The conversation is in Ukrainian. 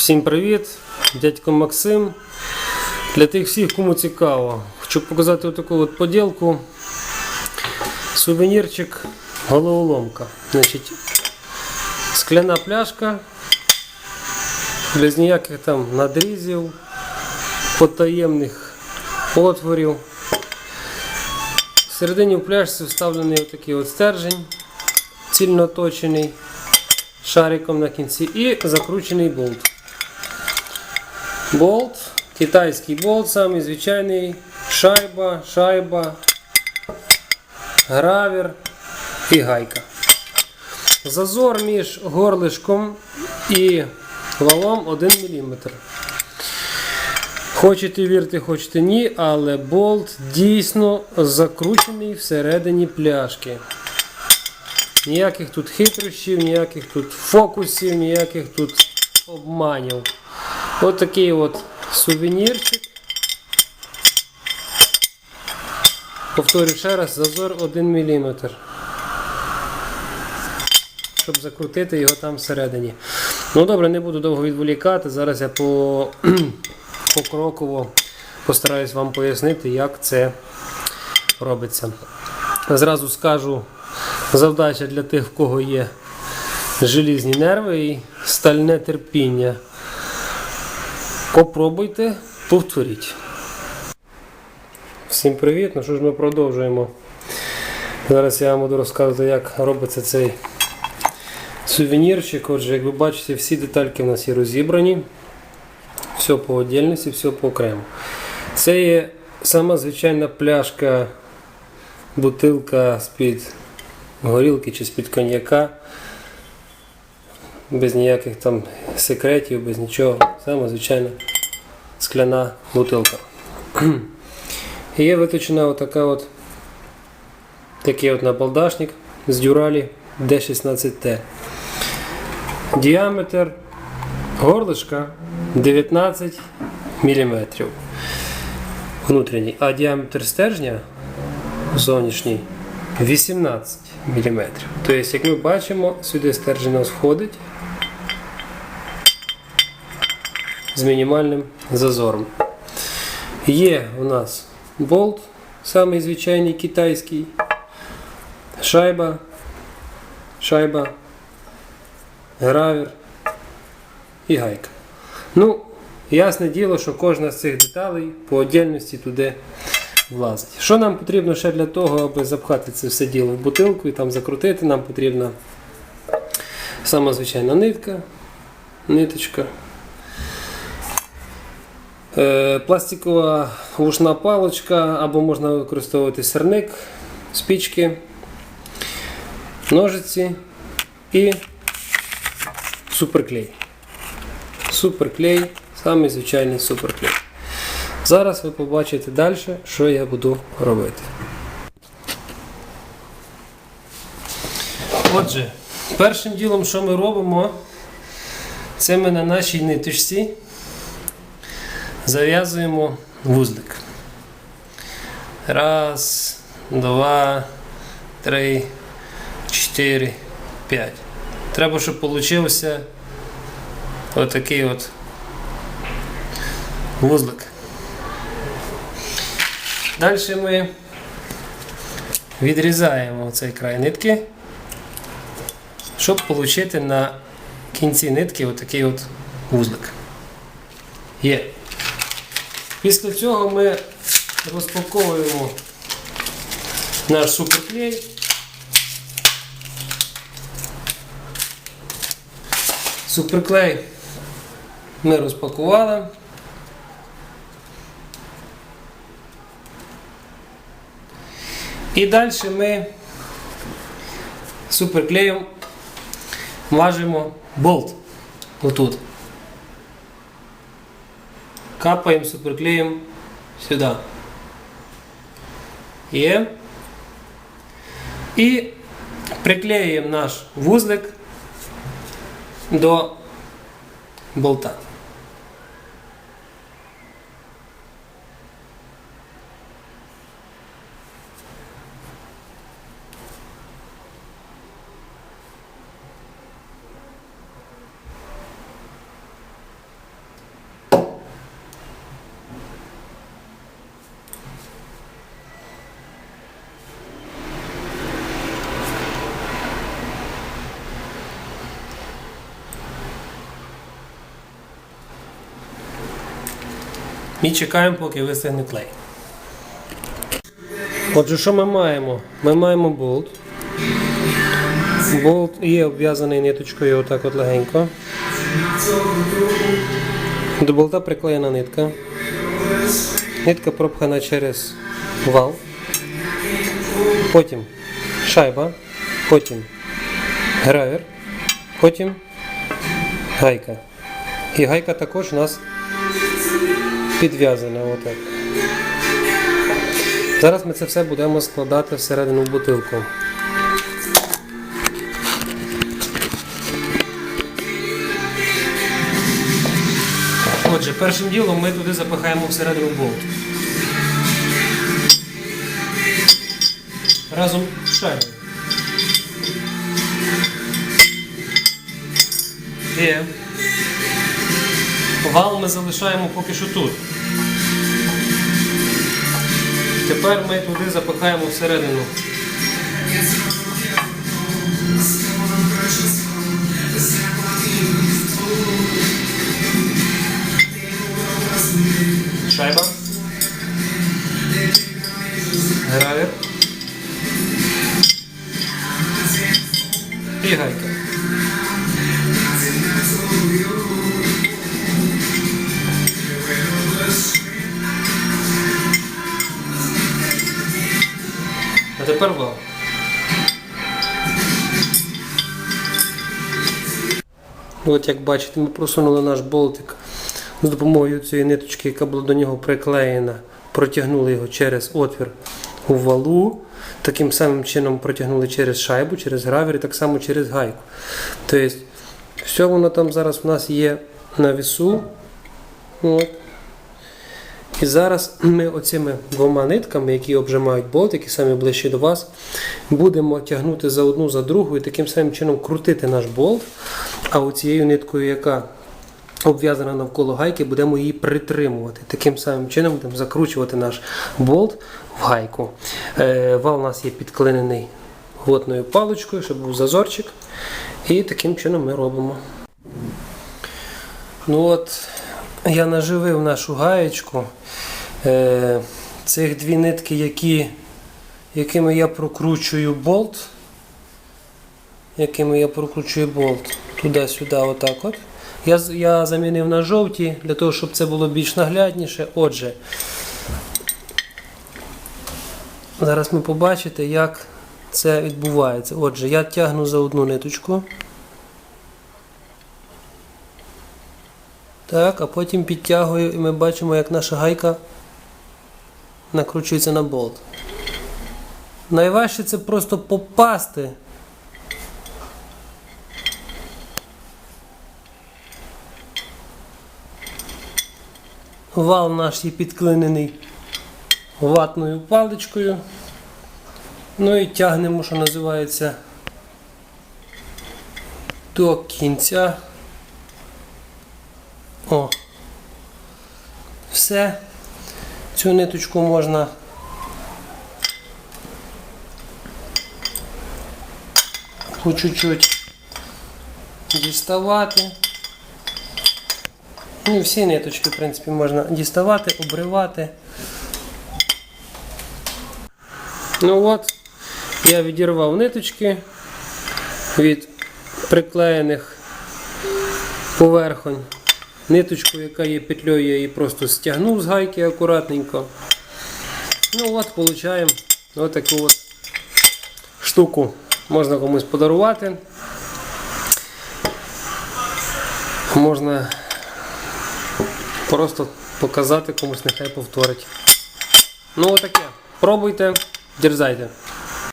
Всім привіт, дядько Максим. Для тих всіх, кому цікаво, хочу показати таку от поділку. Сувенірчик головоломка. Значить, скляна пляшка, без ніяких там надрізів, потаємних отворів. Всередині в пляшці вставлений отакий от стержень, цільно точений шариком на кінці і закручений болт. Болт, китайський болт, самий звичайний, шайба, шайба, гравер і гайка. Зазор між горлишком і валом 1 мм. Хочете вірте, хочете ні, але болт дійсно закручений всередині пляшки. Ніяких тут хитрощів, ніяких тут фокусів, ніяких тут обманів. Ось такий от сувенірчик. Повторю ще раз, зазор 1 мм. Щоб закрутити його там всередині. Ну добре, не буду довго відволікати. Зараз я по, покроково постараюсь вам пояснити, як це робиться. Зразу скажу завдача для тих, в кого є желізні нерви і стальне терпіння. Попробуйте, повторіть. Всім привіт! Ну що ж ми продовжуємо. Зараз я вам буду розказувати, як робиться цей сувенірчик. Отже, як ви бачите, всі детальки в нас є розібрані. Все по отдельності, все по окремо. Це є сама звичайна пляшка, бутилка з-під горілки чи з-під коньяка. Без ніяких там секретів, без нічого. Саме звичайна скляна бутилка. І є виточена отака от, такий от набалдашник з дюралі D16T. Діаметр горлишка 19 мм. Внутрішній, а діаметр стержня зовнішній 18 мм. Тобто, як ми бачимо, сюди стержень у нас входить з мінімальним зазором. Є у нас болт, самий звичайний китайський, шайба, шайба, гравер і гайка. Ну, ясне діло, що кожна з цих деталей по отдельності туди влазить. Що нам потрібно ще для того, аби запхати це все діло в бутилку і там закрутити, нам потрібна сама звичайна нитка, ниточка. Е, Пластикова вушна паличка, або можна використовувати сирник, спічки, ножиці і суперклей. Суперклей, самий звичайний суперклей. Зараз ви побачите далі, що я буду робити. Отже, першим ділом, що ми робимо, це ми на нашій ниточці зав'язуємо вузлик. Раз, два, три, чотири, п'ять. Треба, щоб получився отакий от вузлик. Далі ми відрізаємо цей край нитки, щоб отримати на кінці нитки отакий от вузлик. Є. Після цього ми розпаковуємо наш суперклей. Суперклей ми розпакували. І далі ми суперклеєм мажемо болт отут. Капаємо суперклеєм сюди. Є. І приклеюємо наш вузлик до болта. І чекаємо, поки вистигне клей. Отже, що ми маємо? Ми маємо болт. Болт є обв'язаний ниточкою отак от легенько. До болта приклеєна нитка. Нитка пропхана через вал. Потім шайба, потім гравер, потім гайка. І гайка також у нас підв'язана отак. Зараз ми це все будемо складати всередину бутилку. Отже, першим ділом ми туди запихаємо всередину болт. Разом з шайбою. Є. Вал ми залишаємо поки що тут. Тепер ми туди запихаємо всередину. Шайба. Гравер. І гайка. А. От як бачите, ми просунули наш болтик з допомогою цієї ниточки, яка була до нього приклеєна, протягнули його через отвір у валу. Таким самим чином протягнули через шайбу, через гравер і так само через гайку. Тобто, все воно там зараз у нас є на вісу. От. І зараз ми оцими двома нитками, які обжимають болт, які самі ближчі до вас, будемо тягнути за одну за другу і таким самим чином крутити наш болт. А оцією ниткою, яка обв'язана навколо гайки, будемо її притримувати. Таким самим чином будемо закручувати наш болт в гайку. Е, вал у нас є підклинений гвотною паличкою, щоб був зазорчик. І таким чином ми робимо. Ну от, я наживив нашу гаєчку. Е, цих дві нитки, які, якими я прокручую болт. Якими я прокручую болт туди-сюди, отак от. Я, я замінив на жовті, для того, щоб це було більш наглядніше. Отже, зараз ми побачите, як це відбувається. Отже, я тягну за одну ниточку. Так, а потім підтягую і ми бачимо, як наша гайка накручується на болт. Найважче це просто попасти. Вал наш є підклинений ватною паличкою. Ну і тягнемо, що називається, до кінця. О. Все. Цю ниточку можна по чуть-чуть діставати. Ну, всі ниточки, в принципі, можна діставати, обривати. Ну от, я відірвав ниточки від приклеєних поверхонь. Ниточку, яка є петлею, я її просто стягнув з гайки акуратненько. Ну от, получаємо от таку от штуку. Можна комусь подарувати. Можна просто показати комусь, нехай повторить. Ну отаке. Пробуйте, дерзайте.